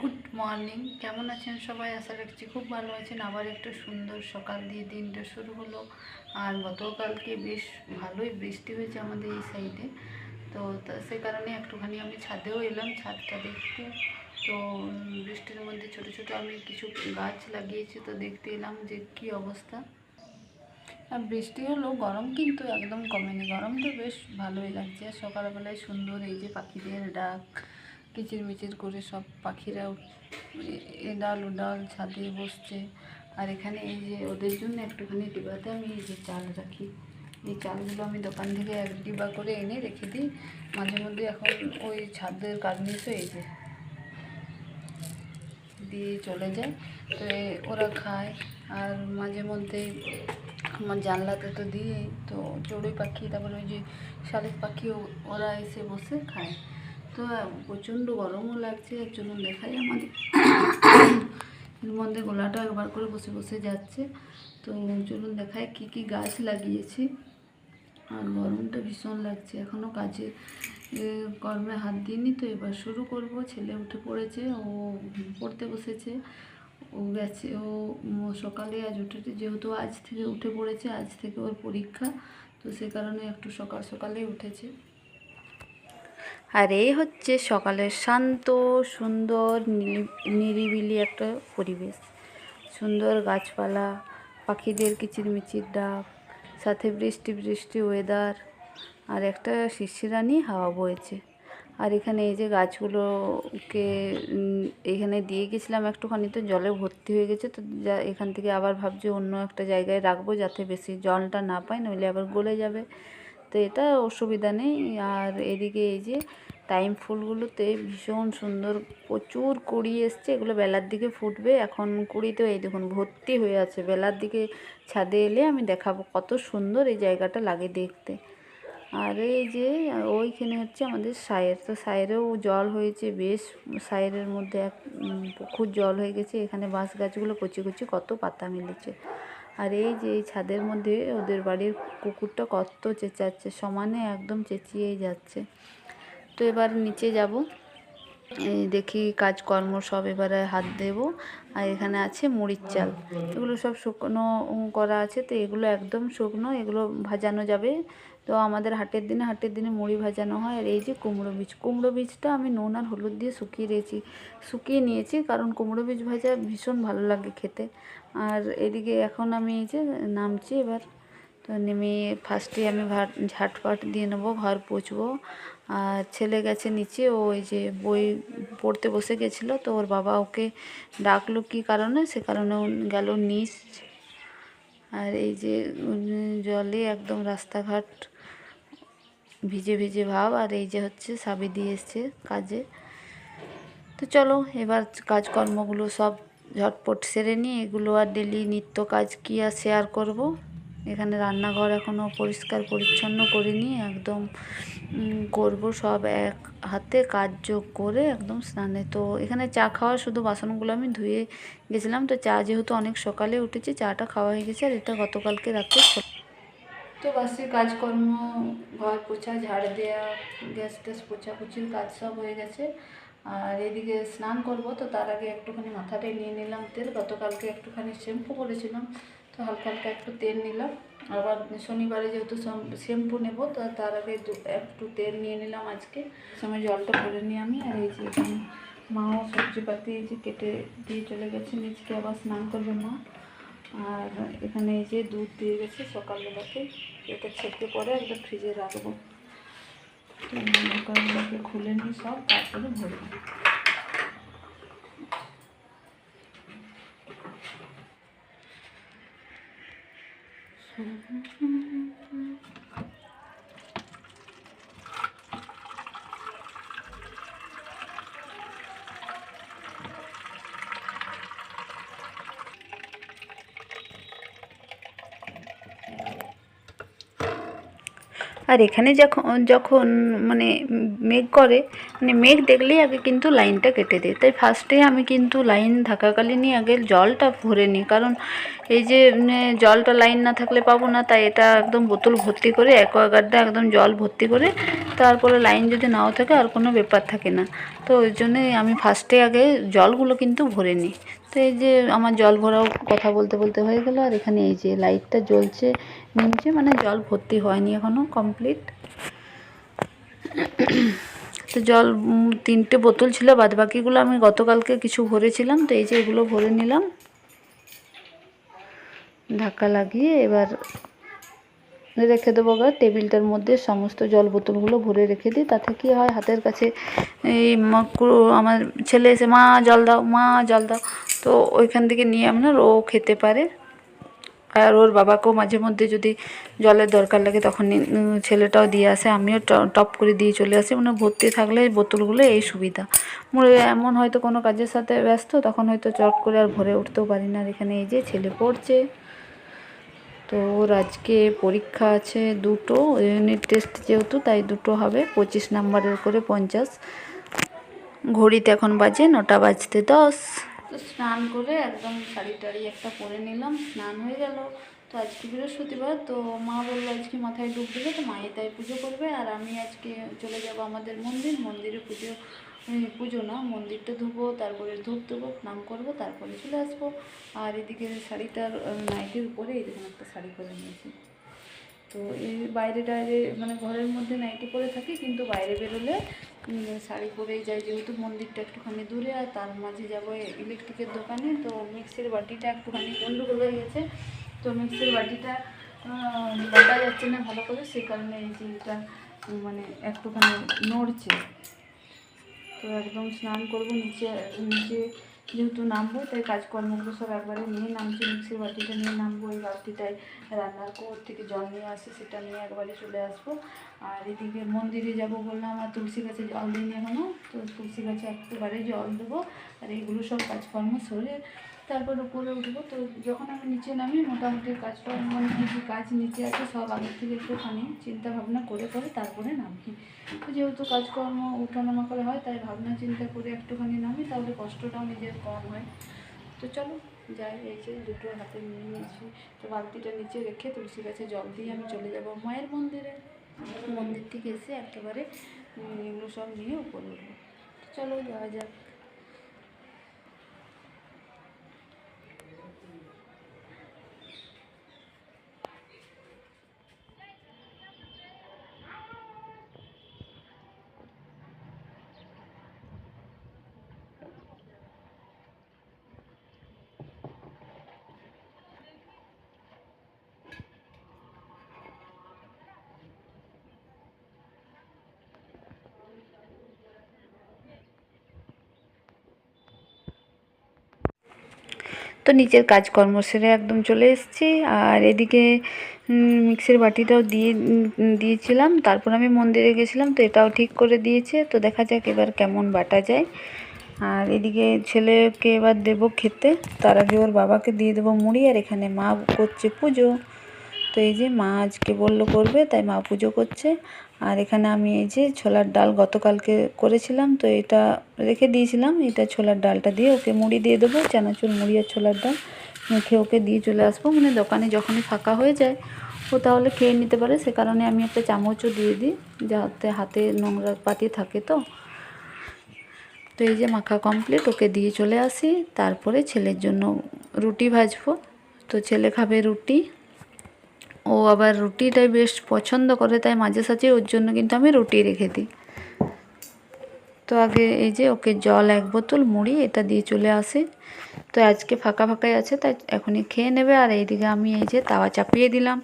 Good morning কেমন আছেন সবাই? আশা রাখছি খুব ভালো আছেন। আবার একটু সুন্দর সকাল দিয়ে দিনটা শুরু হলো। আর গতকালকে বেশ ভালোই বৃষ্টি হয়েছে আমাদের এই সাইডে তো সে কারণে একটুখানি আমি ছাদেও এলাম। ছাদটা দেখতে। তো বৃষ্টির মধ্যে ছোট ছোট আমি কিছু গাছ লাগিয়েছি তো দেখতে এলাম যে কি অবস্থা। আর বৃষ্টি হলো, গরম কিন্তু একদম কমেনি। গরম তো বেশ ভালোই লাগছে। সকালবেলায় সুন্দর এই যে পাখিদের ডাক কিচিরমিচির করে সব পাখিরা এ- এডাল ওডাল ছাদে বসছে। আর এখানে এই যে ওদের জন্য একটুখানি ডিবাতে আমি এই যে চাল রাখি। এই চালগুলো আমি দোকান থেকে এক ডিবা করে এনে রেখে দিই। মাঝে মধ্যে এখন ওই ছাদের কার্নিসও এই যে দিয়ে চলে যায়। তো ওরা খায়। আর মাঝে মধ্যে আমার জানলাতে তো দিয়ে তো চড়ুই পাখি, তারপরে ওই যে শালিক পাখি ওরা এসে বসে খায়। তো প্রচণ্ড গরমও লাগছে জন্য দেখাই আমাদের। এর মধ্যে গোলাটা একবার করে বসে বসে যাচ্ছে। তো চলুন দেখায় কি কি গাছ লাগিয়েছি। আর গরমটা ভীষণ লাগছে এখনও কাজে কর্মে হাত দিইনি, তো এবার শুরু করব। ছেলে উঠে পড়েছে, ও পড়তে বসেছে। ও গেছে, ও সকালে আজ উঠেছে যেহেতু আজ থেকে উঠে পড়েছে, আজ থেকে ওর পরীক্ষা, তো সে কারণে একটু সকাল সকালেই উঠেছে। আর এই হচ্ছে সকালের শান্ত, সুন্দর নিরিবিলি একটা পরিবেশ। সুন্দর গাছপালা, পাখিদের কিচিরমিচির ডাক, সাথে বৃষ্টি বৃষ্টি ওয়েদার আর একটা শিশিরানি হাওয়া বয়েছে আর এখানে এই যে গাছগুলোকে এখানে দিয়ে গেছিলাম একটুখানি তো জলে ভর্তি হয়ে গেছে, তো যা, এখান থেকে আবার ভাবছি অন্য একটা জায়গায় রাখব যাতে বেশি জলটা না পায়, নইলে আবার গলে যাবে। তো এটা অসুবিধা নেই। আর এদিকে এই যে টাইম ফুলগুলোতে ভীষণ সুন্দর প্রচুর কুড়ি এসছে, এগুলো বেলার দিকে ফুটবে। এখন কুড়িতে এই দেখুন, ভর্তি হয়ে আছে। বেলার দিকে ছাদে এলে আমি দেখাবো কত সুন্দর এই জায়গাটা লাগে দেখতে। আর এই যে, ওইখানে হচ্ছে আমাদের সায়ের। তো সায়েরেও জল হয়েছে বেশ। সায়েরের মধ্যে এক পুকুর জল হয়ে গেছে। এখানে বাঁশ গাছগুলো কচি কচি কত পাতা মিলেছে। আর এই যে, এই ছাদের মধ্যে ওদের বাড়ির কুকুরটা কত চেঁচাচ্ছে, সমানে একদম চেঁচিয়েই যাচ্ছে। তো এবার নিচে যাব। এই দেখি কাজকর্ম সব এবারে হাত দেব। আর এখানে আছে মুড়ির চাল। এগুলো সব শুকনো করা আছে, তো এগুলো একদম শুকনো, এগুলো ভাজানো যাবে। তো আমাদের হাটের দিনে হাটের দিনে মুড়ি ভাজানো হয়। আর এই যে কুমড়ো বীজ, কুমড়ো বীজটা আমি নুন আর হলুদ দিয়ে শুকিয়ে দিয়েছি। শুকিয়ে নিয়েছি, কারণ কুমড়ো বীজ ভাজা ভীষণ ভালো লাগে খেতে। আর এদিকে এখন আমি এই যে নামছি এবার। তো নেমে ফার্স্টে আমি ঝাটপাট দিয়ে নেব, ঘর পুছবো আর ছেলে গেছে নিচে, ও ওই যে বই পড়তে বসে গেছিল, তো ওর বাবা ওকে ডাকলো কী কারণে? সে কারণে গেল নিচ। আর এই যে জলে একদম রাস্তাঘাট ভিজে ভিজে ভাব, আর এই যে হচ্ছে সাবি দিয়ে এসছে কাজে। তো চলো, এবার কাজকর্মগুলো সব ঝটপট সেরে নিয়ে এগুলো আর ডেলি নিত্য কাজ কী আর শেয়ার করব? এখানে রান্নাঘর এখনও পরিষ্কার পরিচ্ছন্ন করিনি, একদম করব সব এক হাতে কাজ যোগ করে একদম স্নানে। তো এখানে চা খাওয়া শুধু বাসনগুলো আমি ধুয়ে গেছিলাম, তো চা যেহেতু অনেক সকালে উঠেছি, চাটা খাওয়া হয়ে গেছে, আর এটা গতকালকে রাতে খ- তো বাসি কাজকর্ম, ঘর পোছা, ঝাড় দেওয়া গ্যাস ট্যাস পোছাপুছির কাজ সব হয়ে গেছে। আর এদিকে স্নান করব, তো তার আগে একটুখানি মাথাটায় নিয়ে নিলাম তেল, গতকালকে একটুখানি শ্যাম্পু করেছিলাম। তো হালকা হালকা একটু তেল নিলাম আবার শনিবারে যেহেতু শ্যাম্পু নেব তো তার আগে একটু তেল নিয়ে নিলাম আজকে সময় জলটা ভরে নিই আমি আর এই যে মাও সবজিপাতি এই যে কেটে দিয়ে চলে গেছে নিজকে আবার স্নান করবে মা আর এখানে এই যে দুধ দিয়ে গেছে সকালবেলাতে এটা ছেঁকে পরে একদম ফ্রিজে রাখব তো খুলে নিই সব তারপরে ভরবো 嗯嗯嗯嗯。আর এখানে যখন যখন মানে মেঘ করে মানে মেঘ দেখলেই আগে কিন্তু লাইনটা কেটে দেয়। তাই ফার্স্টে আমি কিন্তু লাইন থাকাকালীনই আগে জলটা ভরে নিই। কারণ এই যে মানে জলটা লাইন না থাকলে পাবো না, তাই এটা একদম বোতল ভর্তি করে অ্যাকোয়াগার্ডটা একদম জল ভর্তি করে তারপরে লাইন যদি নাও থাকে আর কোনো ব্যাপার থাকে না। তো ওই জন্যই আমি ফার্স্টে আগে জলগুলো কিন্তু ভরে নিই। তো এই যে আমার জল ভরাও কথা বলতে বলতে হয়ে গেলো। আর এখানে এই যে লাইটটা জ্বলছে নিমছে মানে জল ভর্তি হয়নি এখনও কমপ্লিট তো জল তিনটে বোতল ছিল বাদ বাকিগুলো আমি গতকালকে কিছু ভরেছিলাম। তো এই যে এগুলো ভরে নিলাম। ধাক্কা লাগিয়ে এবার রেখে দেবো গা। টেবিলটার মধ্যে সমস্ত জল বোতলগুলো ভরে রেখে দিই। তাতে কি হয়, হাতের কাছে এই আমার ছেলে এসে, মা, জল দাও, মা, জল দাও। তো ওইখান থেকে নিয়ে আপনার ও খেতে পারে। আর ওর বাবাকেও মাঝে মধ্যে যদি জলের দরকার লাগে, তখন ছেলেটাও দিয়ে আসে। আমিও টপ করে দিয়ে চলে আসি। মানে ভর্তি থাকলে বোতলগুলো এই সুবিধা। মোর এমন হয়তো কোনো কাজের সাথে ব্যস্ত, তখন হয়তো চট করে আর ভরে উঠতেও পারি না। এখানে এই যে ছেলে পড়ছে। তো ওর আজকে পরীক্ষা আছে দুটো ইউনিট টেস্ট যেহেতু তাই দুটো হবে, পঁচিশ নাম্বারের করে পঞ্চাশ। ঘড়িতে এখন বাজে নটা বাজতে দশ। তো স্নান করে একদম শাড়ি টাড়ি একটা পরে নিলাম, স্নান হয়ে গেল। তো আজকে বৃহস্পতিবার, তো মা বলল আজকে মাথায় ডুব দেবে, তো মায়ে তাই পুজো করবে। আর আমি আজকে চলে যাব আমাদের মন্দির, মন্দিরে পুজো পুজো না মন্দিরটা ধুবো তারপরে ধূপ দেবো স্নান করব তারপরে চলে আসব। আর এদিকে শাড়িটার নাইটির উপরে দেখুন একটা শাড়ি পরে নিয়েছি। তো এই বাইরে টাইরে মানে ঘরের মধ্যে নাইটি পরে থাকি কিন্তু বাইরে বেরোলে শাড়ি পরেই যাই। যেহেতু মন্দিরটা একটুখানি দূরে আর তার মাঝে যাব ইলেকট্রিকের দোকানে তো মিক্সির বাটিটা একটুখানি গন্ডগোল হয়ে গেছে। তো মিক্সির বাটিটা বাটা যাচ্ছে না ভালো করে সেই কারণে এই উম, মানে একটুখানি নড়ছে। তো একদম স্নান করব, নিচে নিচে যেহেতু নামবো, তাই কাজকর্মগুলো সব একবারে নিয়ে নামছি, মিক্সির বাটিটা নিয়ে নামবো, এই বালতিটায় রান্নার কোর থেকে জল নিয়ে আসে, সেটা নিয়ে একবারে চলে আসব। আর এদিকে মন্দিরে যাব বললাম, আর তুলসী গাছে জল দিইনি এখনও তো তুলসী গাছে একবারে জল দেবো, আর এইগুলো সব কাজকর্ম সরে তারপর উপরে উঠবো। তো যখন আমি নিচে নামি, মোটামুটি কাজকর্ম মানে কী কী কাজ নিচে আছে সব আগের থেকে একটুখানি চিন্তা ভাবনা করে করে তারপরে নামি তো যেহেতু কাজকর্ম উঠানামা করে হয়, তাই ভাবনা চিন্তা করে একটুখানি নামি, তাহলে কষ্টটাও নিজের কম হয়। তো চলো, যাই, এই যে দুটো হাতে নিয়ে নিয়েছি। তো বালতিটা নিচে রেখে তুলসী গাছে জল দিয়ে আমি চলে যাব মায়ের মন্দিরে। মন্দির থেকে এসে একেবারে এগুলো সব নিয়ে উপরে উঠবো। চলো, যাওয়া যাক। তো নিচের কাজকর্ম সেরে একদম চলে এসেছি। আর এদিকে মিক্সের বাটিটাও দিয়ে দিয়েছিলাম। তারপর আমি মন্দিরে গেছিলাম, তো এটাও ঠিক করে দিয়েছে। তো দেখা যাক এবার কেমন বাটা যায়। আর এদিকে ছেলেকে এবার দেবো খেতে। তার আগে ওর বাবাকে দিয়ে দেবো মুড়ি। আর এখানে মা করছে পুজো। তো এই যে মা আজকে বলল করবে, তাই মা পুজো করছে। আর এখানে আমি এই যে ছোলার ডাল গতকালকে করেছিলাম, তো এটা রেখে দিয়েছিলাম। এটা ছোলার ডালটা দিয়ে ওকে মুড়ি দিয়ে দেবো, চানাচুর মুড়ি আর ছোলার ডাল মেখে ওকে দিয়ে চলে আসব। মানে দোকানে যখনই ফাঁকা হয়ে যায়, ও তাহলে খেয়ে নিতে পারে। সে কারণে আমি একটা চামচও দিয়ে দিই, যাতে হাতে নোংরা পাতি থাকে তো। তো এই যে মাখা কমপ্লিট, ওকে দিয়ে চলে আসি। তারপরে ছেলের জন্য রুটি ভাজবো। তো ছেলে খাবে রুটি। ও আবার রুটিটাই বেশ পছন্দ করে, তাই মাঝে সাঝে ওর জন্য কিন্তু আমি রুটি রেখে দিই। তো আগে এই যে ওকে জল এক বোতল মুড়ি, এটা দিয়ে চলে আসে। তো আজকে ফাঁকা ফাঁকাই আছে, তাই এখনই খেয়ে নেবে। আর এইদিকে আমি এই যে তাওয়া চাপিয়ে দিলাম।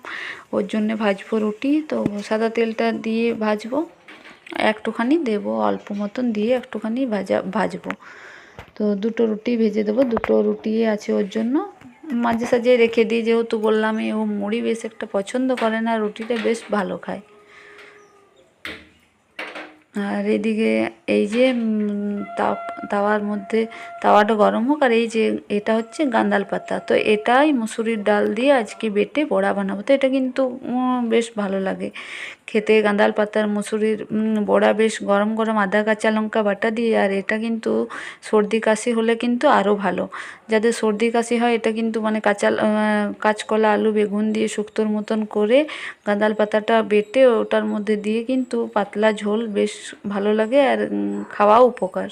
ওর জন্য ভাজবো রুটি, তো সাদা তেলটা দিয়ে ভাজবো। একটুখানি দেবো, অল্প মতন দিয়ে একটুখানি ভাজা, ভাজবো। তো দুটো রুটি ভেজে দেবো, দুটো রুটি আছে ওর জন্য। মাঝে সাঝে রেখে দিই, যেহেতু বললাম ও মুড়ি বেশ একটা পছন্দ করে না, রুটিটা বেশ ভালো খায়। আর এদিকে এই যে তাওয়ার মধ্যে, তাওয়াটা গরম হোক, আর এই যে এটা হচ্ছে গান্দাল পাতা। তো এটাই মুসুরির ডাল দিয়ে আজকে বেটে বড়া বানাবো। তো এটা কিন্তু বেশ ভালো লাগে। খেতে গাঁদাল পাতার মুসুরির বড়া বেশ গরম গরম আদা, কাঁচা লঙ্কা বাটা দিয়ে, আর এটা কিন্তু সর্দি কাশি হলে কিন্তু আরও ভালো। যাদের সর্দি কাশি হয়, এটা কিন্তু মানে কাঁচা কাঁচকলা, আলু, বেগুন দিয়ে শুক্তোর মতন করে গাঁদাল পাতাটা বেটে ওটার মধ্যে দিয়ে কিন্তু পাতলা ঝোল বেশ ভালো লাগে, আর খাওয়াও উপকার।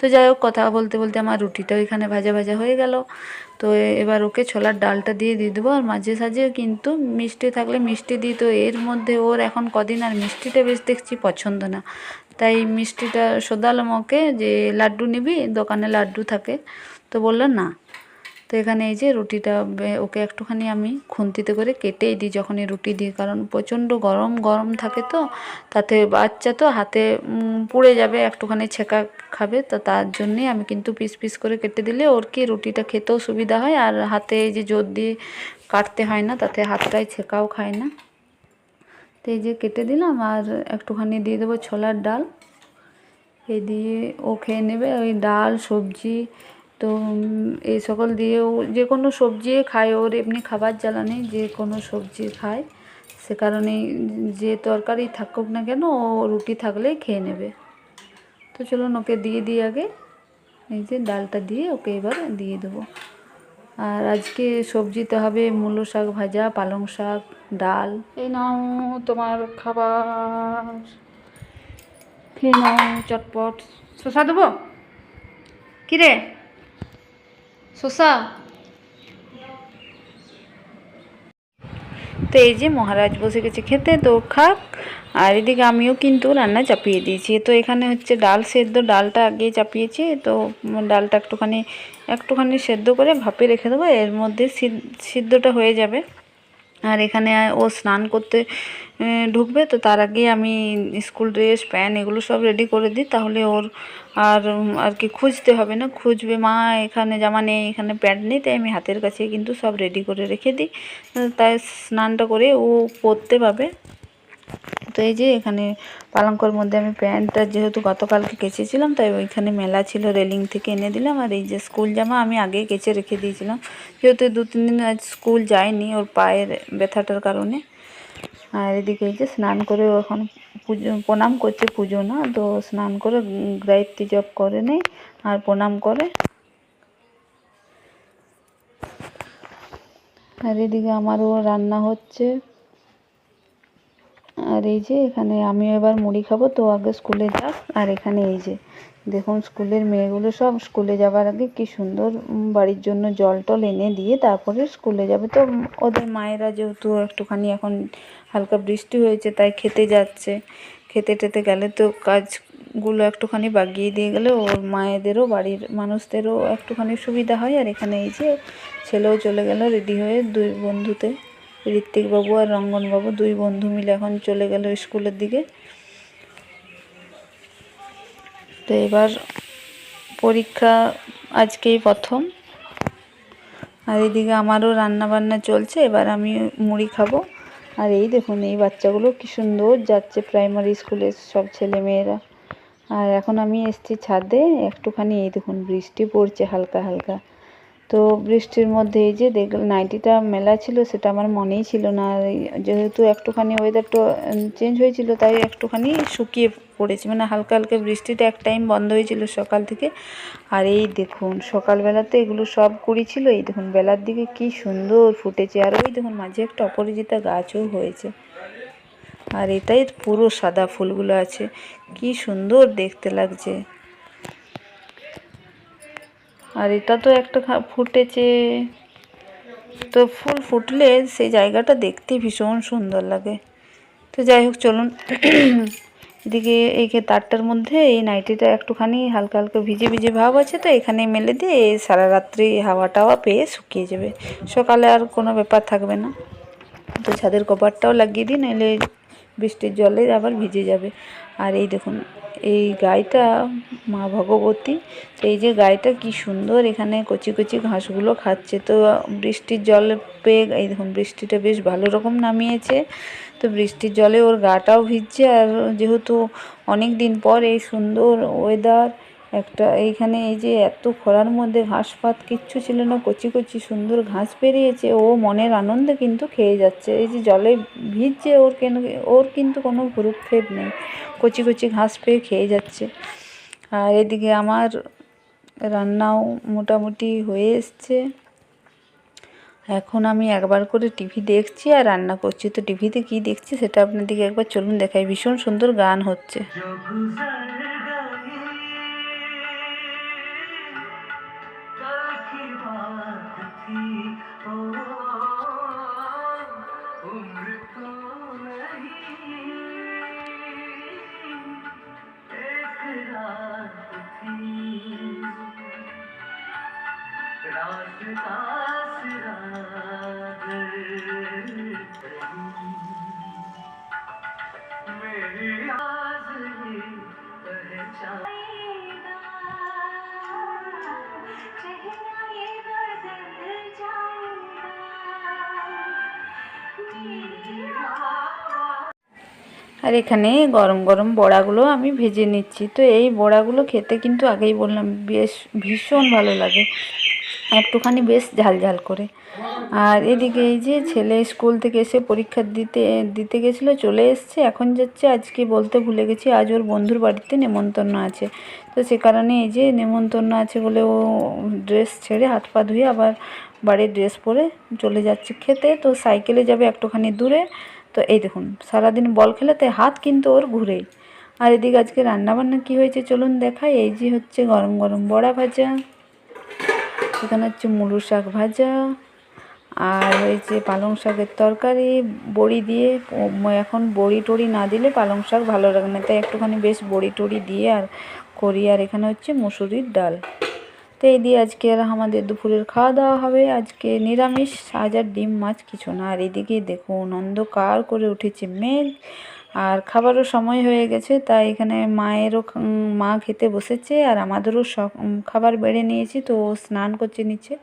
তো যাই হোক, কথা বলতে বলতে আমার রুটিটাও এখানে ভাজা ভাজা হয়ে গেল। তো এবার ওকে ছোলার ডালটা দিয়ে দিয়ে দেবো আর মাঝে সাঝে কিন্তু মিষ্টি থাকলে মিষ্টি দিই। তো এর মধ্যে ওর এখন কদিন আর মিষ্টিটা বেশ দেখছি পছন্দ না। তাই মিষ্টিটা শোধালাম ওকে যে লাড্ডু নিবি, দোকানে লাড্ডু থাকে। তো বলল না। তো এখানে এই যে রুটিটা ওকে একটুখানি আমি খুন্তিতে করে কেটেই দিই যখনই রুটি দিই। কারণ প্রচণ্ড গরম গরম থাকে তো, তাতে বাচ্চা তো হাতে পুড়ে যাবে, একটুখানি ছেঁকা খাবে, তো তার জন্যেই আমি কিন্তু পিস পিস করে কেটে দিলে ওর কি রুটিটা খেতেও সুবিধা হয় আর হাতে এই যে জোর দিয়ে কাটতে হয় না, তাতে হাতটাই ছেঁকাও খায় না। তো এই যে কেটে দিলাম আর একটুখানি দিয়ে দেবো ছোলার ডাল। এ দিয়ে ও খেয়ে নেবে, ওই ডাল, সবজি তো এই সকল দিয়েও যে কোনো সবজি খায়, ওর এমনি খাবার জ্বালা নেই, যে কোনো সবজি খায়। সে কারণেই যে তরকারি থাকুক না কেন, ও রুটি থাকলেই খেয়ে নেবে। তো চলুন ওকে দিয়ে দিই আগে। এই যে ডালটা দিয়ে ওকে এবার দিয়ে দেবো। আর আজকে সবজিতে হবে মূলো শাক ভাজা, পালং শাক, ডাল। এই নাও তোমার খাবার। খেয়ে নাও চটপট। শসা দেবো? কিরে? শসা তো এই যে মহারাজ বসে গেছে খেতে, তো খাক। আর এদিকে আমিও কিন্তু রান্না চাপিয়ে দিয়েছি। তো এখানে হচ্ছে ডাল সেদ্ধ, ডালটা আগে চাপিয়েছি। তো ডালটা একটুখানি একটুখানি সেদ্ধ করে ভাপে রেখে দেবো। এর মধ্যে সিদ- সিদ্ধটা হয়ে যাবে। আর এখানে ও স্নান করতে ঢুকবে, তো তার আগে আমি স্কুল ড্রেস, প্যান্ট এগুলো সব রেডি করে দিই, তাহলে ওর আর আর কি খুঁজতে হবে না। খুঁজবে, মা, এখানে জামা নেই, এখানে প্যান্ট নেই। তাই আমি হাতের কাছে কিন্তু সব রেডি করে রেখে দিই। তাই স্নানটা করে ও পরতে পাবে। তো এই যে এখানে পালঙ্কর মধ্যে আমি প্যান্টটা যেহেতু গতকালকে কেচেছিলাম, তাই ওইখানে মেলা ছিল, রেলিং থেকে এনে দিলাম। আর এই যে স্কুল জামা আমি আগেই কেচে রেখে দিয়েছিলাম। যেহেতু দু তিন দিন আজ স্কুল যায়নি ওর পায়ের ব্যথাটার কারণে। আর এদিকে এই যে স্নান করে এখন পুজো, প্রণাম করছে পুজো না, তো স্নান করে গায়ত্রী জপ করে নেই, আর প্রণাম করে। আর এদিকে আমারও রান্না হচ্ছে। আর এই যে এখানে আমিও এবার মুড়ি খাব, তো আগে স্কুলে যাক। আর এখানে এই যে, দেখুন স্কুলের মেয়েগুলো সব স্কুলে যাবার আগে কি সুন্দর বাড়ির জন্য জল টল এনে দিয়ে তারপরে স্কুলে যাবে। তো ওদের মায়েরা যেহেতু একটুখানি এখন হালকা বৃষ্টি হয়েছে, তাই খেতে যাচ্ছে। খেতে টেতে গেলে তো কাজগুলো একটুখানি বাগিয়ে দিয়ে গেলে ওর মায়েদেরও, বাড়ির মানুষদেরও একটুখানি সুবিধা হয়। আর এখানে এই যে ছেলেও চলে গেল রেডি হয়ে দুই বন্ধুতে। ঋত্বিকবাবু আর রঙ্গনবাবু, দুই বন্ধু মিলে এখন চলে গেল স্কুলের দিকে। তো এবার পরীক্ষা আজকেই প্রথম। আর এদিকে আমারও রান্না বান্না চলছে, এবার আমি মুড়ি খাব। আর এই দেখুন, এই বাচ্চাগুলো কি সুন্দর যাচ্ছে প্রাইমারি স্কুলের সব ছেলে মেয়েরা। আর এখন আমি এসছি ছাদে, একটুখানি এই দেখুন, বৃষ্টি পড়ছে হালকা হালকা। তো বৃষ্টির মধ্যে এই যে দেখ নাইটিটা মেলা ছিল, সেটা আমার মনেই ছিল না। যেহেতু একটুখানি ওয়েদারটা চেঞ্জ হয়েছিল, তাই একটুখানি শুকিয়ে পড়েছে। মানে হালকা হালকা বৃষ্টিটা এক টাইম বন্ধ হয়েছিল সকাল থেকে। আর এই দেখুন, সকালবেলাতে এগুলো সব কুড়ি ছিল। এই দেখুন, বেলার দিকে কি সুন্দর ফুটেছে। আর ওই দেখুন, মাঝে একটা অপরাজিতা গাছও হয়েছে। আর এটাই পুরো সাদা ফুলগুলো আছে। কি সুন্দর দেখতে লাগছে। আর এটা তো একটা ফুটেছে। তো ফুল ফুটলে সেই জায়গাটা দেখতে ভীষণ সুন্দর লাগে। তো যাই হোক, চলুন। এদিকে এই তারটার মধ্যে এই নাইটিটা একটুখানি হালকা হালকা ভিজে ভিজে ভাব আছে তো এখানে মেলে দিয়ে সারা রাত্রি হাওয়া টাওয়া পেয়ে শুকিয়ে যাবে। সকালে আর কোনো ব্যাপার থাকবে না। তো ছাদের কভারটাও লাগিয়ে দিই নাহলে বৃষ্টির জলে আবার ভিজে যাবে। আর এই দেখুন এই গাইটা মা ভগবতী। এই যে গাইটা কি সুন্দর, এখানে কচি কচি ঘাসগুলো খাচ্ছে। তো বৃষ্টির জল পেয়ে, এই দেখুন, বৃষ্টিটা বেশ ভালো রকম নামিয়েছে। তো বৃষ্টির জলে ওর গাটাও ভিজছে। আর যেহেতু অনেক দিন পর এই সুন্দর ওয়েদার একটা এইখানে এই যে এত খরার মধ্যে ঘাস পাত কিচ্ছু ছিল না, কচি কচি সুন্দর ঘাস বেরিয়েছে। ও মনের আনন্দে কিন্তু খেয়ে যাচ্ছে। এই যে জলে ভিজছে, ওর কেন, ওর কিন্তু কোনো ভ্রুক্ষেপ নেই। কচি কচি ঘাস পেয়ে খেয়ে যাচ্ছে। আর এদিকে আমার রান্নাও মোটামুটি হয়ে এসছে। এখন আমি একবার করে টিভি দেখছি আর রান্না করছি। তো টিভিতে কি দেখছি সেটা আপনাদেরকে একবার চলুন দেখাই। ভীষণ সুন্দর গান হচ্ছে। की बात थी। ओ, उम्र तो नहीं, एक रात थी। रात का मेरी आज़ ही पहचान। আর এখানে গরম গরম বড়াগুলো আমি ভেজে নিচ্ছি। তো এই বড়াগুলো খেতে কিন্তু আগেই বললাম, বেশ ভীষণ ভালো লাগে। একটুখানি বেশ ঝাল ঝাল করে। আর এদিকে এই যে ছেলে স্কুল থেকে এসে পরীক্ষা দিতে দিতে গেছিল, চলে এসছে। এখন যাচ্ছে আজকে বলতে ভুলে গেছি, আজ ওর বন্ধুর বাড়িতে নেমন্তন্ন আছে। তো সে কারণে এই যে নেমন্তন্ন আছে বলে ও ড্রেস ছেড়ে হাত পা ধুয়ে আবার বাড়ির ড্রেস পরে চলে যাচ্ছে খেতে। তো সাইকেলে যাবে একটুখানি দূরে। তো এই দেখুন, সারাদিন বল খেলাতে হাত কিন্তু ওর ঘুরেই। আর এদিকে আজকে রান্নাবান্না কি হয়েছে চলুন দেখাই। এই যে হচ্ছে গরম গরম বড়া ভাজা, এখানে হচ্ছে মুলো শাক ভাজা, আর হয়েছে পালং শাকের তরকারি, বড়ি দিয়ে এখন বড়ি টড়ি না দিলে পালং শাক ভালো লাগে না। তাই একটুখানি বেশ বড়ি টড়ি দিয়ে আর করি। আর এখানে হচ্ছে মুসুরির ডাল। তো এই দিয়ে আজকে আর আমাদের দুপুরের খাওয়া দাওয়া হবে। আজকে নিরামিষ আজ আর ডিম, মাছ কিছু না। আর এদিকে দেখুন, অন্ধকার করে উঠেছে মেঘ আর খাবারও সময় হয়ে গেছে, তাই এখানে মায়েরও মা খেতে বসেছে আর আমাদেরও খাবার বেড়ে নিয়েছি, তো ও স্নান করছে নিচে,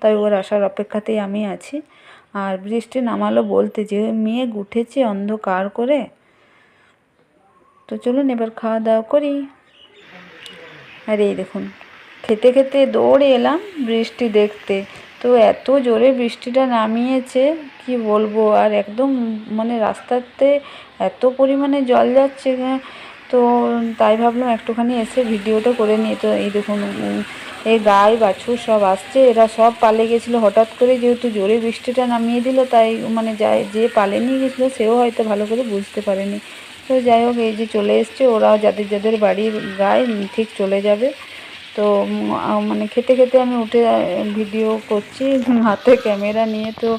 তাই ওর আসার অপেক্ষাতেই আমি আছি। আর বৃষ্টি নামালো বলতে যে মেঘ উঠেছে অন্ধকার করে, তো চলুন এবার খাওয়া দাওয়া করি। আর এই দেখুন খেতে খেতে দৌড়ে এলাম বৃষ্টি দেখতে। তো এত জোরে বৃষ্টিটা নামিয়েছে কি বলব? আর একদম মানে রাস্তাতে এত পরিমাণে জল যাচ্ছে আহ, তো তাই ভাবলাম একটুখানি এসে ভিডিওটা করে নিই। তো এই দেখুন এই গাই বাছুর সব আসছে এরা সব পালে গেছিল। হঠাৎ করে যেহেতু জোরে বৃষ্টিটা নামিয়ে দিল তাই মানে যাই যে পালে নিয়ে গেছিল সেও হয়তো ভালো করে বুঝতে পারেনি। তো যাই হোক এই যে চলে এসছে ওরা যাদের যাদের বাড়ির গায়ে ঠিক চলে যাবে। তো মানে খেতে খেতে আমি উঠে ভিডিও করছি হাতে ক্যামেরা নিয়ে, তো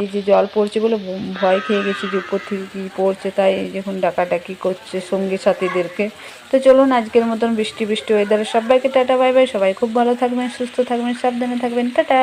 এই যে জল পড়ছে বলে ভয় খেয়ে গেছি যে উপর থেকে কী পড়ছে, তাই যখন ডাকাডাকি করছে সঙ্গী সাথীদেরকে। তো চলুন আজকের মতন বৃষ্টি বৃষ্টি ওয়েদারে সবাইকে টাটা, বাই বাই, সবাই খুব ভালো থাকবেন, সুস্থ থাকবেন, সাবধানে থাকবেন, টাটা!